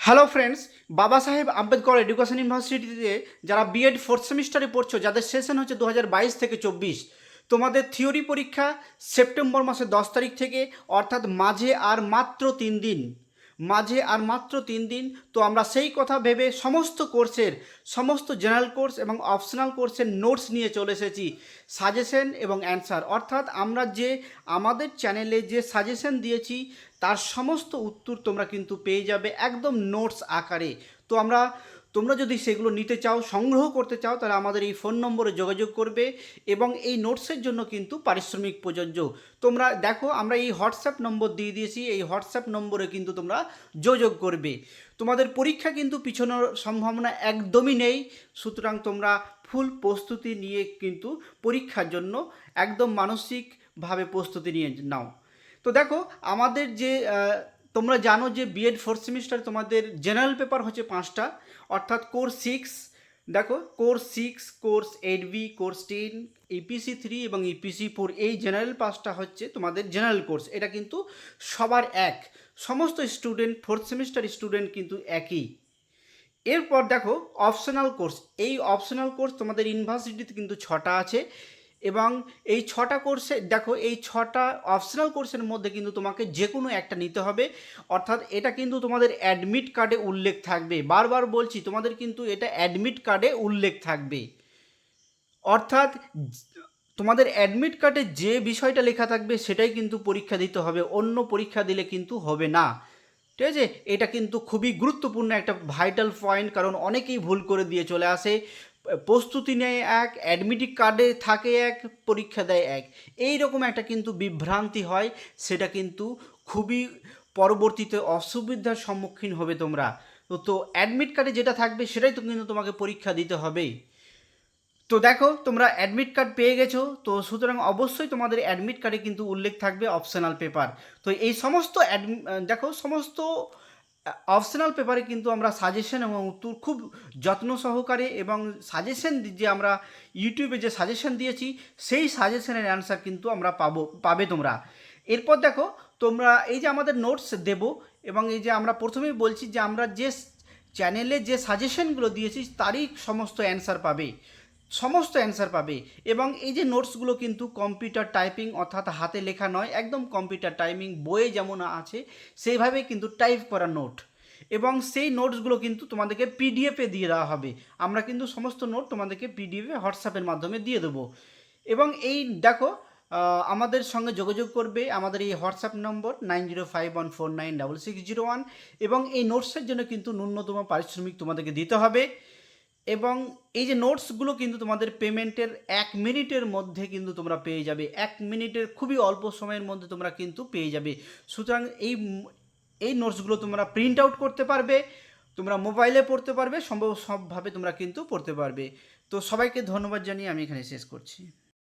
Hello friends বাবা সাহেব Ambedkar education ইউনিভার্সিটিতে যারা বিএড ফোর্থ সেমিস্টারে পড়ছো, যাদের সেশন হচ্ছে দু হাজার বাইশ থেকে চব্বিশ, তোমাদের থিওরি পরীক্ষা সেপ্টেম্বর মাসের দশ তারিখ থেকে, অর্থাৎ মাঝে আর মাত্র তিন দিন। মাঝে আর মাত্র তিন দিন। তো আমরা সেই কথা ভেবে সমস্ত কোর্সের, সমস্ত জেনারেল কোর্স এবং অপশনাল কোর্সের নোটস নিয়ে চলে এসেছি সাজেশন এবং অ্যান্সার। অর্থাৎ আমরা যে আমাদের চ্যানেলে যে সাজেশন দিয়েছি, তার সমস্ত উত্তর তোমরা কিন্তু পেয়ে যাবে একদম নোটস আকারে। তো আমরা তোমরা যদি সেগুলো নিতে চাও, সংগ্রহ করতে চাও, তাহলে আমাদের এই ফোন নম্বরে যোগাযোগ করবে এবং এই নোটসের জন্য কিন্তু পারিশ্রমিক প্রযোজ্য। তোমরা দেখো, আমরা এই হোয়াটসঅ্যাপ নম্বর দিয়ে দিয়েছি, এই হোয়াটসঅ্যাপ নম্বরে কিন্তু তোমরা যোগাযোগ করবে। তোমাদের পরীক্ষা কিন্তু পিছনোর সম্ভাবনা একদমই নেই, সুতরাং তোমরা ফুল প্রস্তুতি নিয়ে কিন্তু পরীক্ষার জন্য একদম মানসিকভাবে প্রস্তুতি নিয়ে নাও। তো দেখো, আমাদের যে তোমরা জানো যে বিএড ফোর্থ সেমিস্টার তোমাদের জেনারেল পেপার হচ্ছে পাঁচটা, অর্থাৎ কোর্স সিক্স দেখো course six course eight B course ten EPC three এবং ইপিসি ফোর এই জেনারেল পাসটা হচ্ছে তোমাদের জেনারেল কোর্স এটা কিন্তু সবার এক। সমস্ত স্টুডেন্ট ফোর্থ সেমিস্টার স্টুডেন্ট কিন্তু একই। এরপর দেখো অপশনাল কোর্স এই অপশনাল কোর্স তোমাদের ইউনিভার্সিটিতে কিন্তু ছটা আছে। এবং এই ছটা কোর্সে দেখো, এই ছটা অপশনাল কোর্সের মধ্যে কিন্তু তোমাকে যে কোনো একটা নিতে হবে। অর্থাৎ এটা কিন্তু তোমাদের অ্যাডমিট কার্ডে উল্লেখ থাকবে। বারবার বলছি, তোমাদের কিন্তু এটা অ্যাডমিট কার্ডে উল্লেখ থাকবে। অর্থাৎ তোমাদের অ্যাডমিট কার্ডে যে বিষয়টা লেখা থাকবে, সেটাই কিন্তু পরীক্ষা দিতে হবে। অন্য পরীক্ষা দিলে কিন্তু হবে না। ঠিক আছে? এটা কিন্তু খুবই গুরুত্বপূর্ণ একটা ভাইটাল পয়েন্ট কারণ অনেকেই ভুল করে দিয়ে চলে আসে। প্রস্তুতি নেয় এক অ্যাডমিট কার্ডে থাকে এক, পরীক্ষা দেয় এক। এই রকম একটা কিন্তু বিভ্রান্তি হয়, সেটা কিন্তু খুবই পরবর্তীতে অসুবিধার সম্মুখীন হবে তোমরা। তো তো অ্যাডমিট কার্ডে যেটা থাকবে, সেটাই তো কিন্তু তোমাকে পরীক্ষা দিতে হবে। তো দেখো, তোমরা অ্যাডমিট কার্ড পেয়ে গেছো, তো সুতরাং অবশ্যই তোমাদের অ্যাডমিট কার্ডে কিন্তু উল্লেখ থাকবে অপশনাল পেপার তো এই সমস্ত অ্যাডমি- দেখো, সমস্ত অপশনাল পেপারে কিন্তু আমরা সাজেশন এবং উত্তর খুব যত্ন সহকারে এবং সাজেশন যে আমরা ইউটিউবে যে সাজেশন দিয়েছি, সেই সাজেশনের অ্যান্সার কিন্তু আমরা পাবো, পাবে তোমরা। এরপর দেখো, তোমরা এই যে আমাদের নোটস দেব এবং এই যে আমরা প্রথমেই বলছি যে আমরা যে চ্যানেলে যে সাজেশনগুলো দিয়েছি, তারই সমস্ত অ্যান্সার পাবে। সমস্ত অ্যান্সার পাবে। এবং এই যে নোটসগুলো কিন্তু কম্পিউটার টাইপিং অর্থাৎ হাতে লেখা নয়, একদম কম্পিউটার টাইপিং বইয়ে যেমন আছে সেইভাবেই কিন্তু টাইপ করা নোট এবং সেই নোটসগুলো কিন্তু তোমাদেরকে পিডিএফে দিয়ে দেওয়া হবে। আমরা কিন্তু সমস্ত নোট তোমাদেরকে পিডিএফে হোয়াটসঅ্যাপের মাধ্যমে দিয়ে দেবো। এবং এই দেখো আমাদের সঙ্গে যোগাযোগ করবে আমাদের এই WhatsApp number nine zero five one four nine double six zero one এবং এই নোটসের জন্য কিন্তু ন্যূনতম পারিশ্রমিক তোমাদেরকে দিতে হবে। এবং এই যে নোটসগুলো কিন্তু তোমাদের পেমেন্টের এক মিনিটের মধ্যে কিন্তু তোমরা পেয়ে যাবে। এক মিনিটের খুবই অল্প সময়ের মধ্যে তোমরা কিন্তু পেয়ে যাবে। সুতরাং এই এই নোটসগুলো তোমরা প্রিন্ট আউট করতে পারবে, তোমরা মোবাইলে পড়তে পারবে, সম্ভব সবভাবে তোমরা কিন্তু পড়তে পারবে। তো সবাইকে ধন্যবাদ জানিয়ে আমি এখানে শেষ করছি।